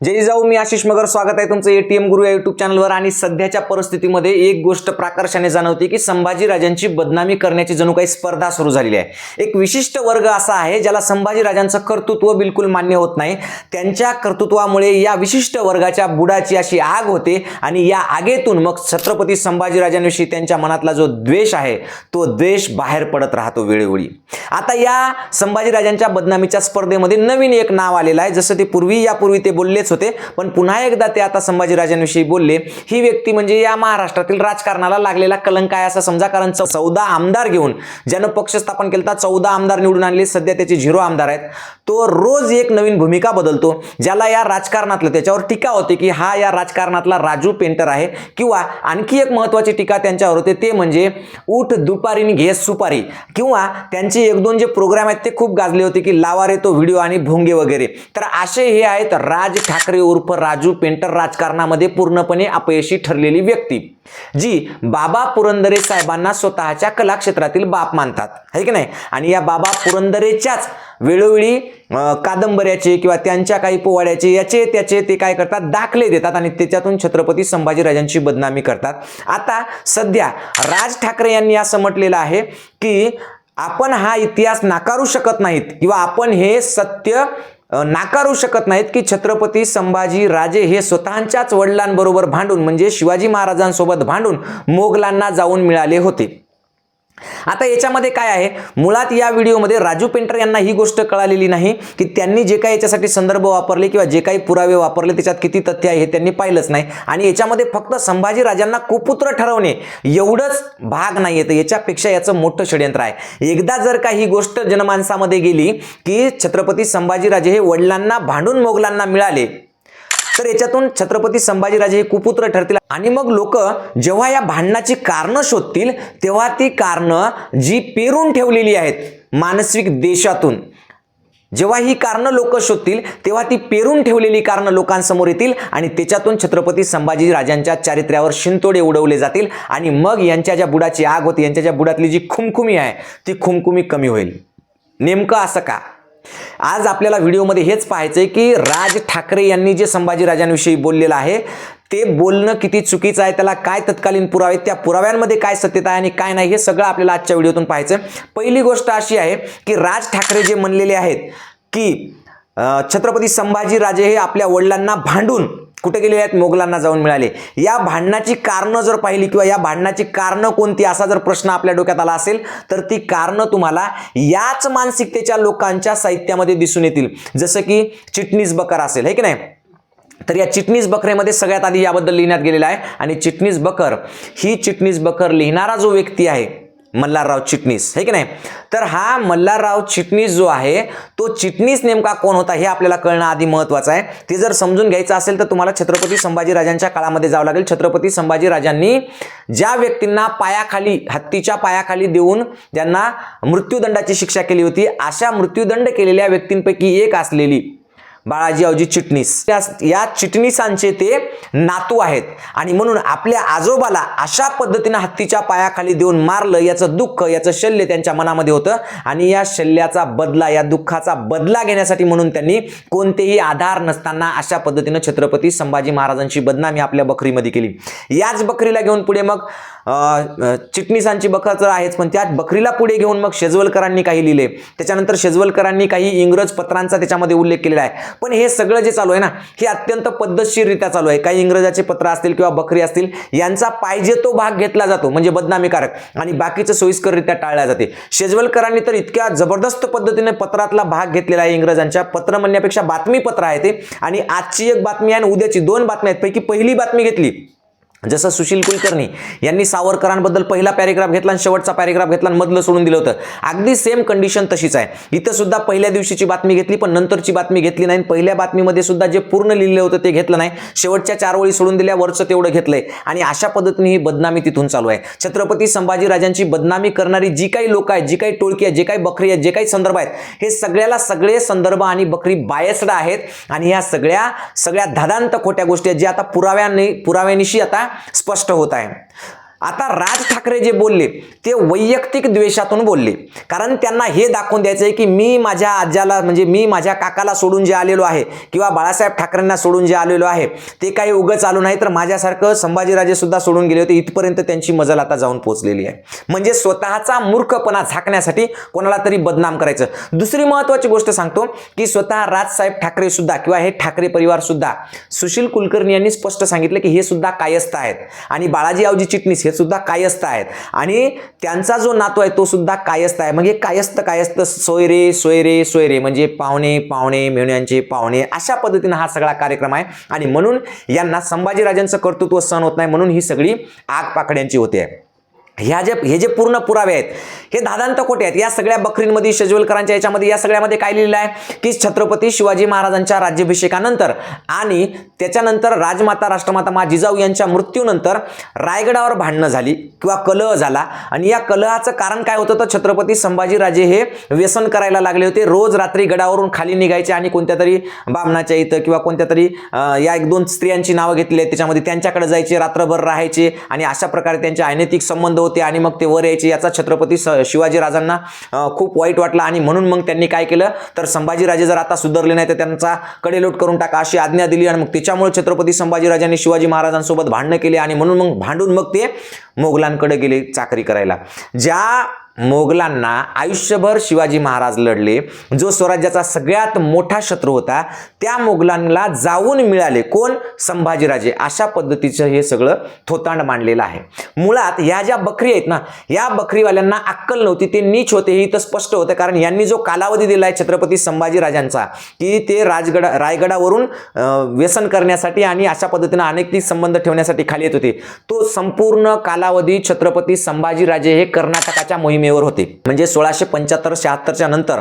जय जाऊ मी आशिष मगर. स्वागत आहे तुमचं एटीएम गुरु या युट्यूब चॅनलवर आणि सध्याच्या परिस्थितीमध्ये एक गोष्ट प्राकर्षाने जाणवते की संभाजीराजांची बदनामी करण्याची जणू काही स्पर्धा सुरू झालेली आहे. एक विशिष्ट वर्ग असा आहे ज्याला संभाजीराजांचं कर्तृत्व बिलकुल मान्य होत नाही. त्यांच्या कर्तृत्वामुळे या विशिष्ट वर्गाच्या बुडाची अशी आग होते आणि या आगेतून मग छत्रपती संभाजीराजांविषयी त्यांच्या मनातला जो द्वेष आहे तो द्वेष बाहेर पडत राहतो वेळोवेळी. आता या संभाजीराजांच्या बदनामीच्या स्पर्धेमध्ये नवीन एक नाव आलेलं आहे. जसं ते पूर्वी यापूर्वी ते बोललेच होते. पण पुन्हा एकदा ते आता संभाजीराजांविषयी बोलले. ही व्यक्ती म्हणजे या महाराष्ट्रातील राजकारणाला लागलेला कलंक आहे असं समजा कारण चौदा आमदार घेऊन ज्यानं पक्ष स्थापन केलं चौदा आमदार निवडून आणले. सध्या त्याचे झिरो आमदार आहेत. तो रोज एक नवीन भूमिका बदलतो ज्याला या राजकारणातलं त्याच्यावर टीका होते की हा या राजकारणातला राजू पेंटर आहे किंवा आणखी एक महत्वाची टीका त्यांच्यावर होते ते म्हणजे उठ दुपारीने घे सुपारी किंवा त्यांचे एक दोन जे प्रोग्राम आहेत ते खूप गाजले होते की लावा रे तो व्हिडिओ आणि भोंगे वगैरे. तर असे हे आहेत राज ठाकरे ठाकरे उर्फ राजू पेंटर राजकारणामध्ये पूर्णपणे अपयशी ठरलेली व्यक्ती जी बाबा पुरंदरे साहेबांना स्वतःच्या कलाक्षेत्रातील बाप मानतात. है की नाही? आणि या बाबा पुरंदरेच्याच वेळोवेळी कादंबऱ्याचे किंवा त्यांच्या काही पोवाड्याचे याचे त्याचे ते काय करतात? दाखले देतात आणि त्याच्यातून छत्रपती संभाजीराजांची बदनामी करतात. आता सध्या राज ठाकरे यांनी असं म्हटलेलं आहे की आपण हा इतिहास नाकारू शकत नाहीत किंवा आपण हे सत्य नाकारू शकत नाहीत की छत्रपती संभाजी राजे हे स्वतःच्याच वडिलांबरोबर भांडून म्हणजे शिवाजी महाराजांसोबत भांडून मोगलांना जाऊन मिळाले होते. आता याच्यामध्ये काय आहे? मुळात या व्हिडिओमध्ये राजू पेंटर यांना ही गोष्ट कळालेली नाही की त्यांनी जे काही याच्यासाठी संदर्भ वापरले किंवा जे काही पुरावे वापरले त्याच्यात किती तथ्य आहे हे त्यांनी पाहिलंच नाही. आणि याच्यामध्ये फक्त संभाजी राजांना कुपुत्र ठरवणे एवढंच भाग नाही येतं याच्यापेक्षा याचं मोठं षडयंत्र आहे. एकदा जर का ही गोष्ट जनमानसामध्ये गेली की छत्रपती संभाजीराजे हे वडिलांना भांडून मोगलांना मिळाले तर याच्यातून छत्रपती संभाजीराजे हे कुपुत्र ठरतील. आणि मग लोक जेव्हा या भांडणाची कारणं शोधतील तेव्हा ती कारणं जी पेरून ठेवलेली आहेत मानसिक देशातून जेव्हा ही कारणं लोक शोधतील तेव्हा ती पेरून ठेवलेली कारणं लोकांसमोर येतील आणि त्याच्यातून छत्रपती संभाजी राजांच्या चारित्र्यावर शिंतोडे उडवले जातील आणि मग यांच्या ज्या बुडाची आग होती यांच्या ज्या बुडातली जी खुमखुमी आहे ती खुमखुमी कमी होईल. नेमकं असं का? आज आपल्याला व्हिडिओमध्ये हेच पाहायचंय की राज ठाकरे यांनी जे संभाजीराजांविषयी बोललेलं आहे ते बोलणं किती चुकीचं आहे त्याला काय तत्कालीन पुरावे त्या पुराव्यांमध्ये काय सत्यता आहे आणि काय नाही हे सगळं आपल्याला आजच्या व्हिडिओतून पाहायचं पहिली गोष्ट अशी आहे की राज ठाकरे जे म्हणलेले आहेत की छत्रपती संभाजीराजे हे आपल्या वडिलांना भांडून कुठे गेलेले आहेत? मोगलांना जाऊन मिळाले. या भांडणाची कारणं जर पाहिली किंवा या भांडणाची कारणं कोणती असा जर प्रश्न आपल्या डोक्यात आला असेल तर ती कारणं तुम्हाला याच मानसिकतेच्या लोकांच्या साहित्यामध्ये दिसून येतील. जसं की चिटणीस बकर असेल हे की नाही? तर या चिटणीस बकरेमध्ये सगळ्यात आधी याबद्दल लिहिण्यात गेलेलं आहे. आणि चिटणीस बकर ही चिटणीस बकर लिहिणारा जो व्यक्ती आहे मल्हारराव चिटणीस हे की नाही? तर हा मल्हारराव चिटणीस जो आहे तो चिटणीस नेमका कोण होता हे आपल्याला कळणं आधी महत्वाचं आहे. ते जर समजून घ्यायचं असेल तर तुम्हाला छत्रपती संभाजीराजांच्या काळामध्ये जावं लागेल. छत्रपती संभाजीराजांनी ज्या व्यक्तींना पायाखाली हत्तीच्या पायाखाली देऊन ज्यांना मृत्यूदंडाची शिक्षा केली होती अशा मृत्यूदंड केलेल्या व्यक्तींपैकी एक असलेली बाळाजी अवजी चिटणीस. त्या- या चिटणीसांचे ते नातू आहेत. आणि म्हणून आपल्या आजोबाला अशा पद्धतीनं हत्तीच्या पायाखाली देऊन मारलं याचं दुःख याचं शल्य त्यांच्या मनामध्ये होतं. आणि या शल्याचा बदला या दुःखाचा बदला घेण्यासाठी म्हणून त्यांनी कोणतेही आधार नसताना अशा पद्धतीनं छत्रपती संभाजी महाराजांची बदनामी आपल्या बकरीमध्ये केली. याच बकरीला घेऊन पुढे मग चिटणीसांची बकर तर आहेच पण त्यात बकरीला पुढे घेऊन मग शेजवलकरांनी काही लिहिले. त्याच्यानंतर शेजवलकरांनी काही इंग्रज पत्रांचा त्याच्यामध्ये उल्लेख केलेला आहे. पण हे सगळं जे चालू आहे ना हे अत्यंत पद्धतशीररित्या चालू आहे. काही इंग्रजाचे पत्र असतील किंवा बकरी असतील यांचा पाहिजे तो भाग घेतला जातो म्हणजे बदनामीकारक. आणि बाकीचं सोयीस्कररित्या टाळल्या जाते. शेजवलकरांनी तर इतक्या जबरदस्त पद्धतीने पत्रातला भाग घेतलेला आहे इंग्रजांच्या. पत्र म्हणण्यापेक्षा बातमीपत्र आहे ते. आणि आजची एक बातमी आहे आणि उद्याची दोन बातम्या आहेत. पैकी पहिली बातमी घेतली. जसं सुशील कुलकर्णी यांनी सावरकरांबद्दल पहिला पॅरेग्राफ घेतला आणि शेवटचा पॅरेग्राफ घेतला आणि मधलं सोडून दिलं होतं. अगदी सेम कंडिशन तशीच आहे. इथं सुद्धा पहिल्या दिवशीची बातमी घेतली पण नंतरची बातमी घेतली नाही. पहिल्या बातमीमध्ये सुद्धा जे पूर्ण लिहिलं होतं ते घेतलं नाही. शेवटच्या चार ओळी सोडून दिल्या वरचं तेवढं घेतलंय. आणि अशा पद्धतीने ही बदनामी तिथून चालू आहे. छत्रपती संभाजीराजांची बदनामी करणारी जी काही लोक आहेत जी काही टोळकी आहेत जे काही बकरी आहेत जे काही संदर्भ आहेत हे सगळ्याला सगळे संदर्भ आणि बकरी बायस्ड आहेत. आणि ह्या सगळ्या सगळ्या धादांत खोट्या गोष्टी आहेत ज्या आता पुराव्याने पुराव्यानिशी आता स्पष्ट होत आहे. आता राज ठाकरे जे बोलले ते वैयक्तिक द्वेषातून बोलले. कारण त्यांना हे दाखवून द्यायचं आहे की मी माझ्या आज्याला म्हणजे मी माझ्या काकाला सोडून जे आलेलो आहे किंवा बाळासाहेब ठाकरेंना सोडून जे आलेलो आहे ते काही उगच आलो नाही. तर माझ्यासारखं संभाजीराजे सुद्धा सोडून गेले होते. इथपर्यंत त्यांची मजल आता जाऊन पोहोचलेली आहे. म्हणजे स्वतःचा मूर्खपणा झाकण्यासाठी कोणाला तरी बदनाम करायचं. दुसरी महत्वाची गोष्ट सांगतो की स्वतः राजसाहेब ठाकरे सुद्धा किंवा हे ठाकरे परिवार सुद्धा सुशील कुलकर्णी यांनी स्पष्ट सांगितलं की हे सुद्धा कायस्थ आहेत. आणि बाळाजी आवजी चिटणीस हे सुद्धा कायस्थ आहेत. आणि त्यांचा जो नातू आहे तो सुद्धा कायस्थ आहे. म्हणजे कायस्थ कायस्थ सोयरे सोयरे सोयरे म्हणजे पाहुणे पाहुणे मेहण्यांचे पाहुणे अशा पद्धतीनं हा सगळा कार्यक्रम आहे. आणि म्हणून यांना संभाजीराजांचं कर्तृत्व सहन होत नाही म्हणून ही सगळी आग पाकड्यांची होते. ह्या जे हे जे पूर्ण पुरावे आहेत हे दादांत कोठे आहेत? या सगळ्या बकरींमध्ये शेजवलकरांच्या याच्यामध्ये या सगळ्यामध्ये काय लिहिलं आहे? की छत्रपती शिवाजी महाराजांच्या राज्याभिषेकानंतर आणि त्याच्यानंतर राजमाता राष्ट्रमाता मा जिजाऊ यांच्या मृत्यूनंतर रायगडावर भांडणं झाली किंवा कलह झाला. आणि या कलहाचं कारण काय होतं? तर छत्रपती संभाजीराजे हे व्यसन करायला लागले होते. रोज रात्री गडावरून खाली निघायचे आणि कोणत्या तरी बामणाच्या इथं किंवा कोणत्या तरी या एक दोन स्त्रियांची नावं घेतली आहेत. त्याच्यामध्ये त्यांच्याकडे जायचे रात्रभर राहायचे आणि अशा प्रकारे त्यांचे अनैतिक संबंध होते. आणि मग ते वर यायचे. याचा छत्रपती स शिवाजीराजांना खूप वाईट वाटला आणि म्हणून मग त्यांनी काय केलं? तर संभाजीराजे जर आता सुधारले नाही तर त्यांचा कडेलोट करून टाका अशी आज्ञा दिली आणि मग त्याच्यामुळे छत्रपती संभाजीराजांनी शिवाजी महाराजांसोबत भांडणं केली आणि म्हणून मग भांडून मग ते मोगलांकडे गेले चाकरी करायला. ज्या मोगलांना आयुष्यभर शिवाजी महाराज लढले. जो स्वराज्याचा सगळ्यात मोठा शत्रू होता त्या मोगलांना जाऊन मिळाले. कोण? संभाजीराजे. अशा पद्धतीचं हे सगळं थोतांड मांडलेलं आहे. मुळात या ज्या बकरी आहेत ना या बकरीवाल्यांना अक्कल नव्हती ते नीच होते हे इथं स्पष्ट होतं. कारण यांनी जो कालावधी दिला आहे छत्रपती संभाजीराजांचा की ते राजगडा रायगडावरून व्यसन करण्यासाठी आणि अशा पद्धतीनं अनेक ती संबंध ठेवण्यासाठी खाली येत होते. तो संपूर्ण कालावधी छत्रपती संभाजीराजे हे कर्नाटकाच्या सीमेवर होते. म्हणजे सोळाशे पंच्याहत्तर शहात्तरच्या नंतर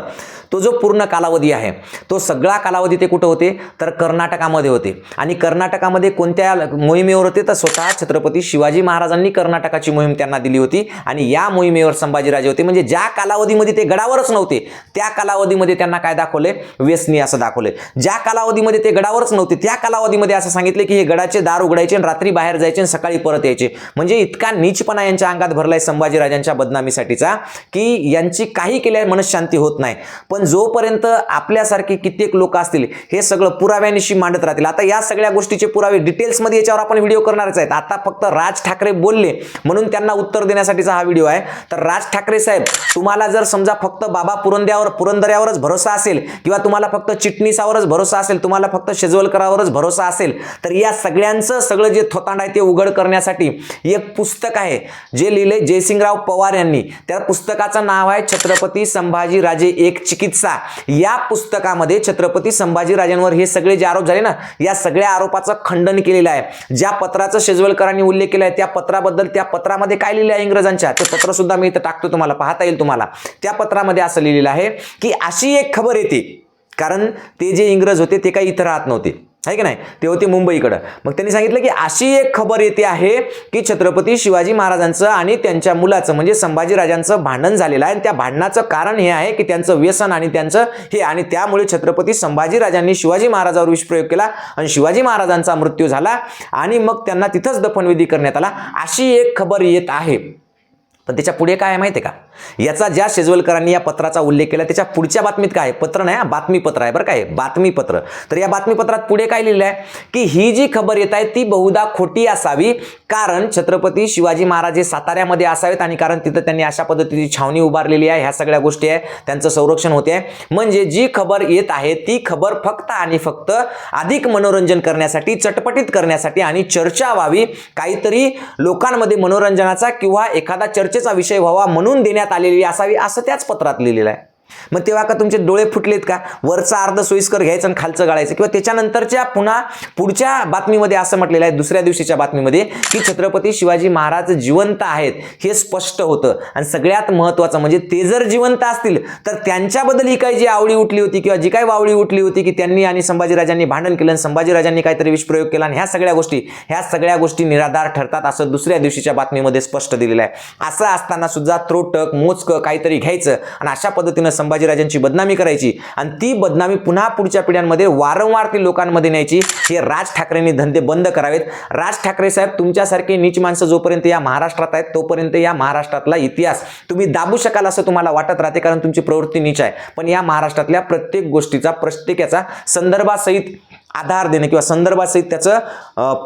तो जो पूर्ण कालावधी आहे तो सगळा कालावधी ते कुठं होते? तर कर्नाटकामध्ये होते. आणि कर्नाटकामध्ये कोणत्या मोहिमेवर होते? तर स्वतः छत्रपती शिवाजी महाराजांनी कर्नाटकाची मोहीम त्यांना दिली होती. आणि या मोहिमेवर संभाजीराजे होते. म्हणजे ज्या कालावधीमध्ये ते गडावरच नव्हते त्या कालावधीमध्ये त्यांना काय दाखवले? व्यसनी असं दाखवले. ज्या कालावधीमध्ये ते गडावरच नव्हते त्या कालावधीमध्ये असं सांगितले की हे गडाचे दार उघडायचे आणि रात्री बाहेर जायचे आणि सकाळी परत यायचे. म्हणजे इतका नीचपणा यांच्या अंगात भरलाय संभाजीराजांच्या बदनामीसाठीचा. की यांची काही केल्या मनशांती होत नाही. पण जोपर्यंत आपल्यासारखे कित्येक लोक असतील हे सगळं पुराव्यानिशी मांडत राहतील. आता या सगळ्या गोष्टीचे पुरावे डिटेल्समध्ये याच्यावर आपण व्हिडिओ करणारच आहेत. आता फक्त राज ठाकरे बोलले म्हणून त्यांना उत्तर देण्यासाठीचा हा व्हिडिओ आहे. तर राज ठाकरे साहेब तुम्हाला जर समजा फक्त बाबा पुरंद्यावर पुरंदऱ्यावरच भरोसा असेल किंवा तुम्हाला फक्त चिटणीसावरच भरोसा असेल तुम्हाला फक्त शेजवलकरावरच भरोसा असेल तर या सगळ्यांचं सगळं जे थोतांड आहे ते उघड करण्यासाठी एक पुस्तक आहे जे लिहिले जयसिंगराव पवार यांनी. त्या पुस्तकाचं नाव आहे छत्रपती संभाजीराजे एक चिकित्सा. या पुस्तकामध्ये छत्रपती संभाजीराजांवर हे सगळे जे आरोप झाले ना या सगळ्या आरोपाचं खंडन केलेलं आहे. ज्या पत्राचं शेजवलकरांनी उल्लेख केला आहे त्या पत्राबद्दल त्या पत्रामध्ये काय लिहिलं आहे इंग्रजांच्या? ते पत्र सुद्धा मी इथं टाकतो तुम्हाला पाहता येईल तुम्हाला. त्या पत्रामध्ये असं लिहिलेलं आहे की अशी एक खबर येते. कारण ते जे इंग्रज होते ते काही इथं राहत नव्हते. आहे की नाही? ते होते मुंबईकडं. मग त्यांनी सांगितलं की अशी एक खबर येते आहे की छत्रपती शिवाजी महाराजांचं आणि त्यांच्या मुलाचं म्हणजे संभाजीराजांचं भांडण झालेलं आहे. आणि त्या भांडणाचं कारण हे आहे की त्यांचं व्यसन आणि त्यांचं हे. आणि त्यामुळे छत्रपती संभाजीराजांनी शिवाजी महाराजावर विषप्रयोग केला आणि शिवाजी महाराजांचा मृत्यू झाला. आणि मग त्यांना तिथंच दफनविधी करण्यात आला. अशी एक खबर येत आहे. पण त्याच्या पुढे काय माहिती आहे का? याचा ज्या शेजवलकरांनी या पत्राचा उल्लेख केला त्याच्या पुढच्या बातमीत काय पत्र नाही हा, बातमीपत्र आहे बरं काय बातमीपत्र. तर या बातमीपत्रात पुढे काय लिहिलं आहे? की ही जी खबर येत आहे ती बहुधा खोटी असावी कारण छत्रपती शिवाजी महाराज हे साताऱ्यामध्ये असावेत आणि कारण तिथं त्यांनी अशा पद्धतीची छावणी उभारलेली आहे ह्या सगळ्या गोष्टी आहे त्यांचं संरक्षण होते आहे. म्हणजे जी खबर येत आहे ती खबर फक्त आणि फक्त अधिक मनोरंजन करण्यासाठी चटपटीत करण्यासाठी आणि चर्चा व्हावी काहीतरी लोकांमध्ये मनोरंजनाचा किंवा एखादा चर्चेचा विषय व्हावा म्हणून देण्यात आलेली असावी असं त्याच पत्रात लिहिलेलं आहे. मग तेव्हा का तुमचे डोळे फुटलेत का? वरचा अर्ध सोयीस्कर घ्यायचं आणि खालचं गाळायचं. किंवा त्याच्यानंतरच्या पुन्हा पुढच्या बातमीमध्ये असं म्हटलेलं आहे दुसऱ्या दिवशीच्या बातमीमध्ये की छत्रपती शिवाजी महाराज जिवंत आहेत हे स्पष्ट होतं. आणि सगळ्यात महत्त्वाचं म्हणजे ते जर जिवंत असतील तर त्यांच्याबद्दल ही काही जी आवडी उठली होती किंवा जी काही वावडी उठली होती की त्यांनी आणि संभाजीराजांनी भांडण केलं आणि संभाजीराजांनी काहीतरी विषप्रयोग केला आणि ह्या सगळ्या गोष्टी ह्या सगळ्या गोष्टी निराधार ठरतात असं दुसऱ्या दिवशीच्या बातमीमध्ये स्पष्ट दिलेलं आहे. असं असताना सुद्धा त्रोटक मोजकं काहीतरी घ्यायचं आणि अशा पद्धतीनं संभाजीराजांची बदनामी करायची आणि ती बदनामी पुन्हा पुढच्या पिढ्यांमध्ये वारंवार ती लोकांमध्ये न्यायची. हे राज ठाकरेंनी धंदे बंद करावेत. राज ठाकरे साहेब तुमच्यासारखे नीच माणसं जोपर्यंत या महाराष्ट्रात आहेत तोपर्यंत या महाराष्ट्रातला इतिहास. तुम्ही दाबू शकाल असं तुम्हाला वाटत राहते कारण तुमची प्रवृत्ती नीच आहे. पण या महाराष्ट्रातल्या प्रत्येक गोष्टीचा प्रत्येकाचा संदर्भासहित आधार देणं किंवा संदर्भासहित त्याचं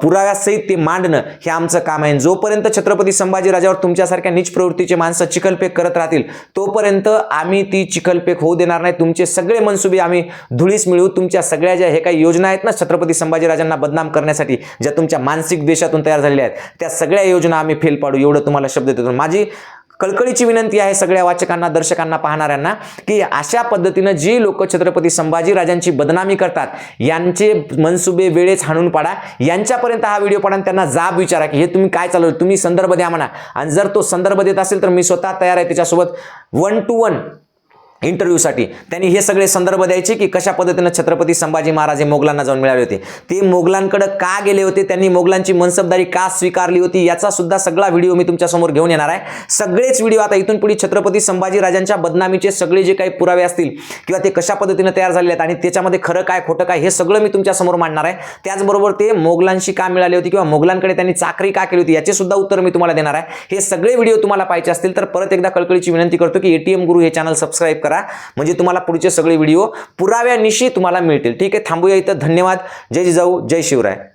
पुराव्यासहित ते मांडणं हे आमचं काम आहे. जोपर्यंत छत्रपती संभाजीराजावर तुमच्यासारख्या निच प्रवृत्तीचे माणसं चिखलपेक करत राहतील तोपर्यंत आम्ही ती चिखलपेक होऊ देणार नाही. तुमचे सगळे मनसुबे आम्ही धुळीस मिळवू. तुमच्या सगळ्या ज्या हे काही योजना आहेत ना छत्रपती संभाजीराजांना बदनाम करण्यासाठी ज्या तुमच्या मानसिक देशातून तयार झालेल्या आहेत त्या सगळ्या योजना आम्ही फेल पाडू. एवढं तुम्हाला शब्द देतो. माझी कळकळीची विनंती आहे सगळ्या वाचकांना दर्शकांना पाहणाऱ्यांना की अशा पद्धतीनं जी लोक छत्रपती संभाजीराजांची बदनामी करतात यांचे मनसुबे वेळेच हाणून पाडा यांच्यापर्यंत हा व्हिडिओ पाडा त्यांना जाब विचारा की हे तुम्ही काय चालवलं? तुम्ही संदर्भ द्या म्हणा. आणि जर तो संदर्भ देत असेल तर मी स्वतः तयार आहे त्याच्यासोबत. वन टू वन इंटरव्ह्यूसाठी त्यांनी हे सगळे संदर्भ द्यायचे की कशा पद्धतीनं छत्रपती संभाजी महाराज हे मोगलांना जाऊन मिळाले होते. ते मोगलांकडे का गेले होते? त्यांनी मोगलांची मनसबदारी का स्वीकारली होती? याचा सुद्धा सगळा व्हिडिओ मी तुमच्यासमोर घेऊन येणार आहे. सगळेच व्हिडिओ आता इथून पुढे छत्रपती संभाजी राजांच्या बदनामीचे सगळे जे काही पुरावे असतील किंवा ते कशा पद्धतीनं तयार झालेले आहेत आणि त्याच्यामध्ये खरं काय खोटं काय हे सगळं मी तुमच्यासमोर मांडणार आहे. त्याचबरोबर ते मोगलांशी का मिळाली होती किंवा मोगलांकडे त्यांनी चाकरी का केली होती याचे सुद्धा उत्तर मी तुम्हाला देणार आहे. हे सगळे व्हिडिओ तुम्हाला पाहिजे असतील तर परत एकदा कळकळीची विनंती करतो की एटीएम गुरु हे चॅनल सबस्क्राईब करा. म्हणजे तुम्हाला पुढचे सगळे व्हिडिओ पुराव्यानिशी तुम्हाला मिळतील. ठीक आहे? थांबूया इथं. धन्यवाद. जय जिजाऊ. जय शिवराय.